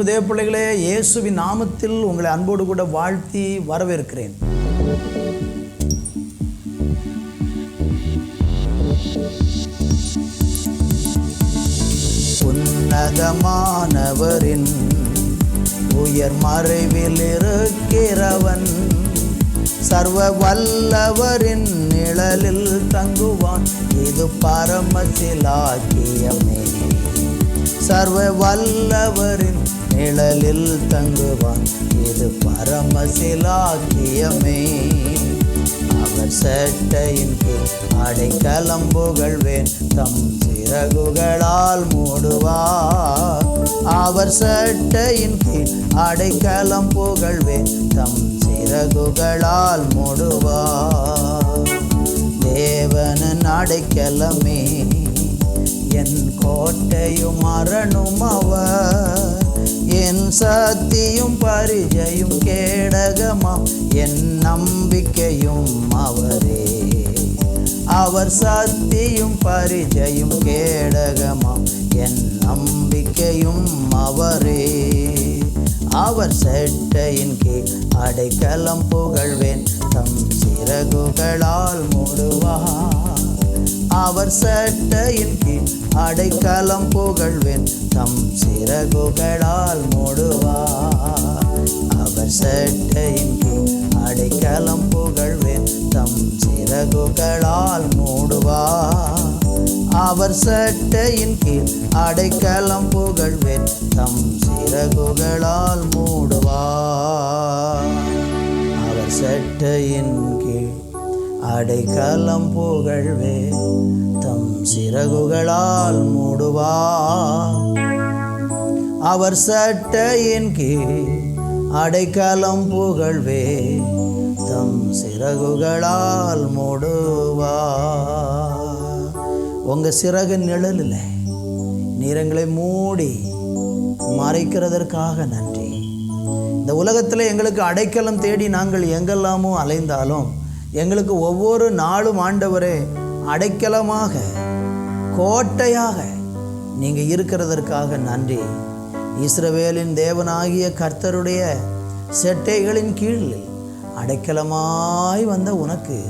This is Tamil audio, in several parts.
அன்பு தேவ பிள்ளைகளே இயேசுவின் நாமத்தில் உங்களை அன்போடு கூட வாழ்த்தி வரவேற்கிறேன். உன்னதமானவரின் உயர் மறைவில் இருக்கிறவன் சர்வ வல்லவரின் நிழலில் தங்குவான். இது பரமசிலாக்கியமே. சர்வ வல்லவரின் நிழலில் தங்குவான். இது பரமசிலாக்கியமே. அவர் சேட்டையின் கீழ் அடைக்கலம் புகழ்வேன். தம் சிறகுகளால் மூடுவார். அவர் சட்டையின் கீழ் அடைக்கலம் புகழ்வேன். தம் சிறகுகளால் மூடுவார். தேவனன் அடைக்கலமே. என் கோட்டையும் மரணும் அவர். என் சத்தியும் பரிஜையும் கேடகமாம். என் நம்பிக்கையும் அவரே. அவர் சத்தியும் பரிஜையும் கேடகமாம். என் நம்பிக்கையும் அவரே. அவர் செட்டையின் கீழ் அடைக்கலம் புகழ்வேன். தம் சிறகுகளால் மூடுவார். அவர் சட்டையின் கீழ் அடைக்கலம் புகழ்வேன். தம் சிறகுகளால் மூடுவார். அவர் சட்டையின் அடைக்கலம் புகழ்வேன். தம் சிறகுகளால் மூடுவார். அவர் சட்டையின் கீழ் அடைக்கலம் புகழ்வேன். தம் சிறகுகளால் மூடுவார். அவர் சட்டையின் கீழ் அடைக்கலம் புகழ்வே தம் சிறகுகளால் மூடுவா. அவர் சட்டையின் கீழ் அடைக்கலம் புகழ்வே தம் சிறகுகளால் மூடுவா. உங்கள் சிறகு நிழலில் நீரங்களை மூடி மறைக்கிறதற்காக நன்றி. இந்த உலகத்தில் எங்களுக்கு அடைக்கலம் தேடி நாங்கள் எங்கெல்லாமோ அலைந்தாலும் எங்களுக்கு ஒவ்வொரு நாளும் ஆண்டவரே அடைக்கலமாக கோட்டையாக நீங்கள் இருக்கிறதற்காக நன்றி. இஸ்ரவேலின் தேவனாகிய கர்த்தருடைய செட்டைகளின் கீழ் அடைக்கலமாய் வந்த உனக்கு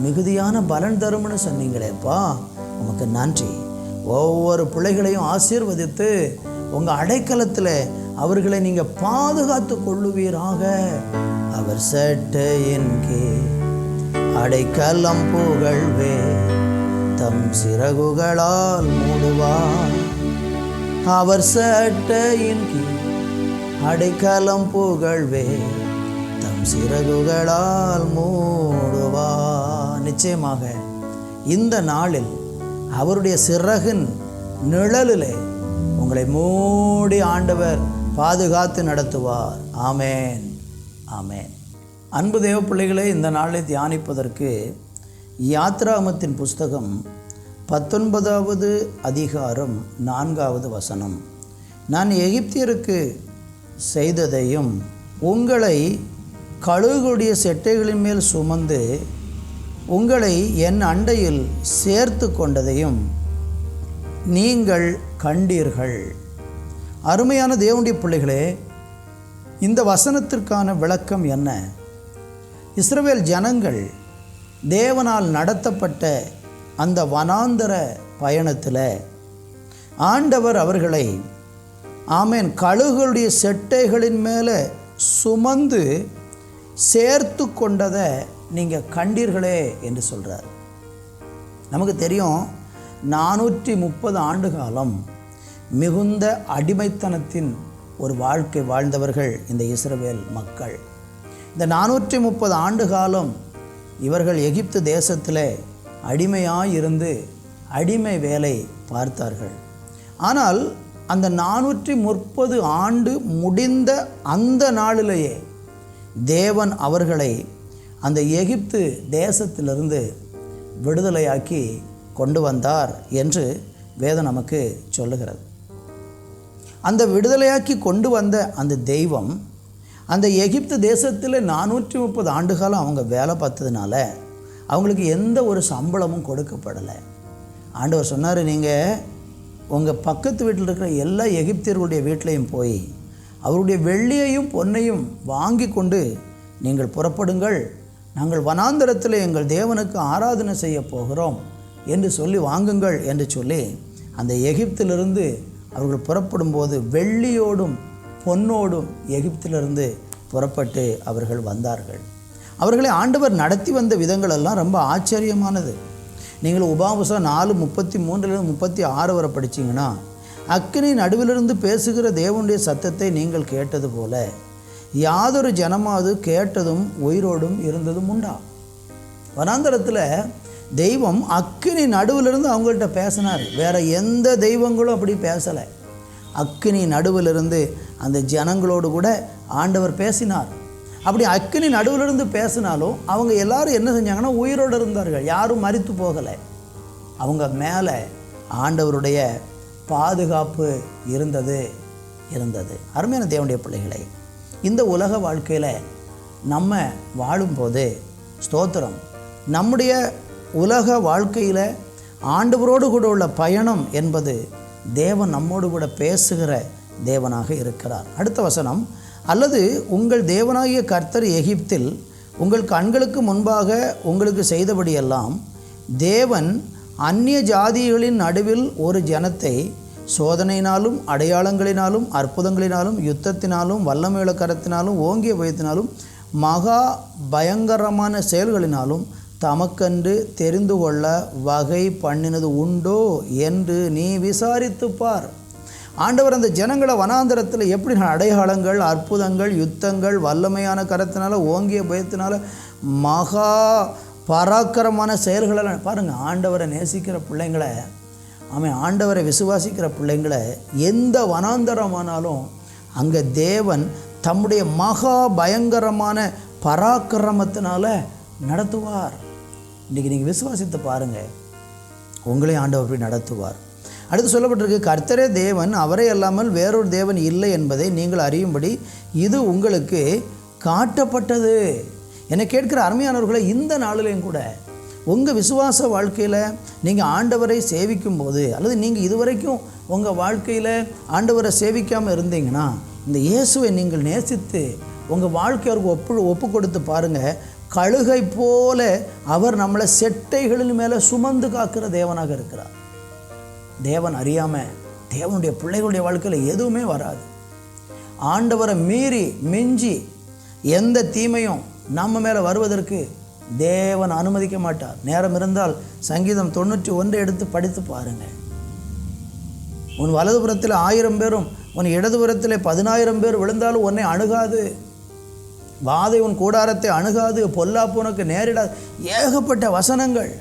மிகுதியான பலன் தரும்னு சொன்னீங்களேப்பா. உமக்கு நன்றி. ஒவ்வொரு பிள்ளைகளையும் ஆசீர்வதித்து உங்கள் அடைக்கலத்தில் அவர்களை நீங்கள் பாதுகாத்து கொள்ளுவீராக. அவர் செட்டையின் கீழ். அடைக்கலம் புகழ்வே தம் சிறகுகளால் மூடுவார் அவர் சட்டையின் கீழ் அடைக்கலம் புகழ்வே தம் சிறகுகளால் மூடுவா. நிச்சயமாக இந்த நாளில் அவருடைய சிறகின் நிழலிலே உங்களை மூடி ஆண்டவர் பாதுகாத்து நடத்துவார். ஆமேன். ஆமேன். அன்பு தேவ இந்த நாளை தியானிப்பதற்கு யாத்ராமத்தின் புஸ்தகம் பத்தொன்பதாவது அதிகாரம் நான்காவது வசனம். நான் எகிப்தியருக்கு செய்ததையும் உங்களை கழுகுடைய செட்டைகளின் மேல் சுமந்து உங்களை என் அண்டையில் சேர்த்து கொண்டதையும் நீங்கள் கண்டீர்கள். அருமையான தேவனுடைய பிள்ளைகளே இந்த வசனத்திற்கான விளக்கம் என்ன? இஸ்ரவேல் ஜனங்கள் தேவனால் நடத்தப்பட்ட அந்த வனாந்தர பயணத்தில் ஆண்டவர் அவர்களை ஆமேன் கழுகுகளுடைய செட்டைகளின் மேலே சுமந்து சேர்த்து கொண்டதை நீங்கள் கண்டீர்களே என்று சொல்கிறார் நமக்கு தெரியும் நானூற்றி முப்பது ஆண்டு காலம் மிகுந்த அடிமைத்தனத்தின் ஒரு வாழ்க்கை வாழ்ந்தவர்கள் இந்த இஸ்ரவேல் மக்கள். இந்த நானூற்றி முப்பது ஆண்டு காலம் இவர்கள் எகிப்து தேசத்தில் அடிமையாக இருந்து அடிமை வேலை பார்த்தார்கள். ஆனால் அந்த நானூற்றி முப்பது ஆண்டு முடிந்த அந்த நாளிலேயே தேவன் அவர்களை அந்த எகிப்து தேசத்திலிருந்து விடுதலையாக்கி கொண்டு வந்தார் என்று வேதம் நமக்கு சொல்லுகிறது. அந்த விடுதலையாக்கி கொண்டு வந்த அந்த தெய்வம் அந்த எகிப்து தேசத்தில் நானூற்றி முப்பது ஆண்டு காலம் அவங்க வேலை பார்த்ததுனால அவங்களுக்கு எந்த ஒரு சம்பளமும் கொடுக்கப்படலை. ஆண்டவர் சொன்னார் நீங்கள் உங்கள் பக்கத்து வீட்டில் இருக்கிற எல்லா எகிப்தியர்களுடைய வீட்லேயும் போய் அவருடைய வெள்ளியையும் பொன்னையும் வாங்கி கொண்டு நீங்கள் புறப்படுங்கள். நாங்கள் வனாந்தரத்தில் எங்கள் தேவனுக்கு ஆராதனை செய்ய போகிறோம் என்று சொல்லி வாங்குங்கள் என்று சொல்லி அந்த எகிப்திலிருந்து அவர்கள் புறப்படும்போது வெள்ளியோடும் பொன்னோடும் எகிப்திலிருந்து புறப்பட்டு அவர்கள் வந்தார்கள். அவர்களை ஆண்டவர் நடத்தி வந்த விதங்களெல்லாம் ரொம்ப ஆச்சரியமானது. நீங்கள் உபாபுசம் நாலு முப்பத்தி மூன்றுலேருந்து முப்பத்தி ஆறு வரை படிச்சீங்கன்னா அக்கினி நடுவிலிருந்து பேசுகிற தேவனுடைய சத்தத்தை நீங்கள் கேட்டது போல யாதொரு ஜனமாவது கேட்டதும் உயிரோடும் இருந்ததும் உண்டா? வனாந்தரத்தில் தெய்வம் அக்கினி நடுவிலிருந்து அவங்கள்ட்ட பேசினார். வேறு எந்த தெய்வங்களும் அப்படி பேசலை. அக்கினி நடுவிலிருந்து அந்த ஜனங்களோடு கூட ஆண்டவர் பேசினார். அப்படி அக்கினி நடுவிலிருந்து பேசினாலும் அவங்க எல்லாரும் என்ன செஞ்சாங்கன்னா உயிரோடு இருந்தார்கள். யாரும் மறித்து போகலை. அவங்க மேலே ஆண்டவருடைய பாதுகாப்பு இருந்தது இருந்தது. அருமையான தேவனுடைய பிள்ளைகளை இந்த உலக வாழ்க்கையில் நம்ம வாழும்போது ஸ்தோத்திரம். நம்முடைய உலக வாழ்க்கையில் ஆண்டவரோடு கூட உள்ள பயணம் என்பது தேவன் நம்மோடு கூட பேசுகிற தேவனாக இருக்கிறார். அடுத்த வசனம் அல்லது உங்கள் தேவனாகிய கர்த்தர் எகிப்தில் உங்கள் கண்களுக்கு முன்பாக உங்களுக்கு செய்தபடியெல்லாம் தேவன் அந்நிய ஜாதிகளின் நடுவில் ஒரு ஜனத்தை சோதனையினாலும் அடையாளங்களினாலும் அற்புதங்களினாலும் யுத்தத்தினாலும் வல்லமையுள்ள கரத்தினாலும் ஓங்கிய பயத்தினாலும் மகா பயங்கரமான செயல்களினாலும் தமக்கென்று தெரிந்து கொள்ள வகை பண்ணினது உண்டோ என்று நீ விசாரித்துப்பார் பார். ஆண்டவர் அந்த ஜனங்களை வனாந்தரத்தில் எப்படி அடையாளங்கள் அற்புதங்கள் யுத்தங்கள் வல்லமையான கரத்தினால ஓங்கிய பயத்தினால மகா பராக்கிரமான செயல்களை பாருங்கள் ஆண்டவரை நேசிக்கிற பிள்ளைங்களை அவன் ஆண்டவரை விசுவாசிக்கிற பிள்ளைங்களை எந்த வனாந்தரமானாலும் அங்கே தேவன் தம்முடைய மகா பயங்கரமான பராக்கிரமத்தினால நடத்துவார். இன்றைக்கி நீங்கள் விசுவாசித்து பாருங்கள் உங்களையும் ஆண்டவர் அப்படி நடத்துவார். அடுத்து சொல்லப்பட்டிருக்கு கர்த்தரே தேவன் அவரே அல்லாமல் வேறொரு தேவன் இல்லை என்பதை நீங்கள் அறியும்படி இது உங்களுக்கு காட்டப்பட்டது. என்னை கேட்கிற அருமையானவர்களை இந்த நாளிலையும் கூட உங்கள் விசுவாச வாழ்க்கையில் நீங்கள் ஆண்டவரை சேவிக்கும் போது அல்லது நீங்கள் இதுவரைக்கும் உங்கள் வாழ்க்கையில் ஆண்டவரை சேவிக்காமல் இருந்தீங்கன்னா இந்த இயேசுவை நீங்கள் நேசித்து உங்கள் வாழ்க்கையவருக்கு ஒப்பு ஒப்பு கொடுத்து பாருங்கள் கழுகை போல அவர் நம்மளை செட்டைகளின் மேலே சுமந்து காக்கிற தேவனாக இருக்கிறார். தேவன் அறியாமல் தேவனுடைய பிள்ளைகளுடைய வாழ்க்கையில் எதுவுமே வராது. ஆண்டவரை மீறி மிஞ்சி எந்த தீமையும் நம்ம மேலே வருவதற்கு தேவன் அனுமதிக்க மாட்டார். நேரம் இருந்தால் சங்கீதம் தொண்ணூற்றி ஒன்றை எடுத்து படித்து பாருங்கள் உன் வலதுபுறத்தில் ஆயிரம் பேரும் உன் இடதுபுறத்தில் பதினாயிரம் பேர் விழுந்தாலும் உன்னை அணுகாது. வாதை உன் கூடாரத்தை அணுகாது பொல்லாப்பு உனக்கு நேரிடாது. ஏகப்பட்ட வசனங்கள்.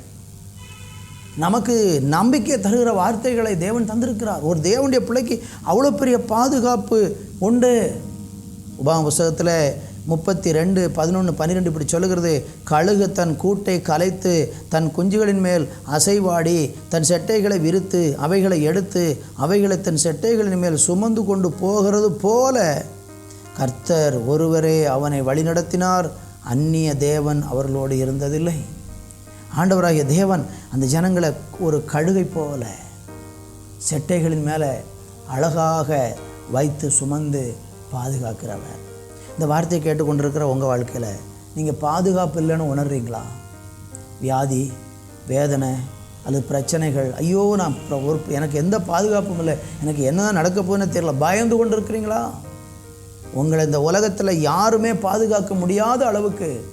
நமக்கு நம்பிக்கை தருகிற வார்த்தைகளை தேவன் தந்திருக்கிறார். ஒரு தேவனுடைய பிள்ளைக்கு அவ்வளோ பெரிய பாதுகாப்பு உண்டு. உபாம புஸ்தகத்தில் முப்பத்தி ரெண்டு பதினொன்று பன்னிரெண்டு இப்படி சொல்லுகிறது. கழுகு தன் கூட்டை கலைத்து தன் குஞ்சுகளின் மேல் அசைவாடி தன் செட்டைகளை விரித்து அவைகளை எடுத்து அவைகளை தன் செட்டைகளின் மேல் சுமந்து கொண்டு போகிறது போல கர்த்தர் ஒருவரே அவனை வழிநடத்தினார். அந்நிய தேவன் அவர்களோடு இருந்ததில்லை. ஆண்டவராகிய தேவன் அந்த ஜனங்களை ஒரு கழுகை போல செட்டைகளின் மேலே அழகாக வைத்து சுமந்து பாதுகாக்கிறவர். இந்த வார்த்தையை கேட்டுக்கொண்டிருக்கிற உங்கள் வாழ்க்கையில் நீங்கள் பாதுகாப்பு இல்லைன்னு உணர்றீங்களா? வியாதி வேதனை அல்லது பிரச்சனைகள் ஐயோ நான் ஒரு எனக்கு எந்த பாதுகாப்பும் இல்லை எனக்கு என்ன நடக்க போகுதுன்னு தெரியல பயந்து கொண்டு இருக்கிறீங்களா உங்களை இந்த உலகத்தில் யாருமே பாதுகாக்க முடியாத அளவுக்கு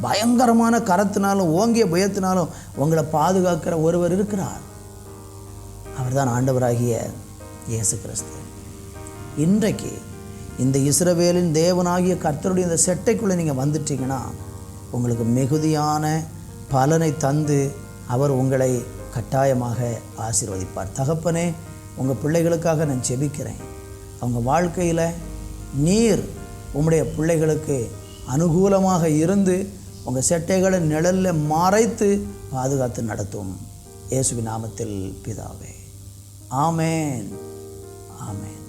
பயங்கரமான கரத்தினாலும் ஓங்கிய பயத்தினாலும் உங்களை பாதுகாக்கிற ஒருவர் இருக்கிறார். அவர்தான் ஆண்டவராகிய இயேசு கிறிஸ்து. இன்றைக்கு இந்த இஸ்ரவேலின் தேவனாகிய கர்த்தருடைய இந்த செட்டைக்குள்ளே நீங்கள் வந்துட்டீங்கன்னா உங்களுக்கு மிகுதியான பலனை தந்து அவர் உங்களை கட்டாயமாக ஆசீர்வதிப்பார். தகப்பனே உங்கள் பிள்ளைகளுக்காக நான் ஜெபிக்கிறேன். அவங்க வாழ்க்கையில் நீர் உம்முடைய பிள்ளைகளுக்கு அனுகூலமாக இருந்து உங்கள் செட்டைகளை நிழலில் மறைத்து பாதுகாத்து நடத்தும் இயேசுவின் நாமத்தில் பிதாவே. ஆமேன். ஆமேன்.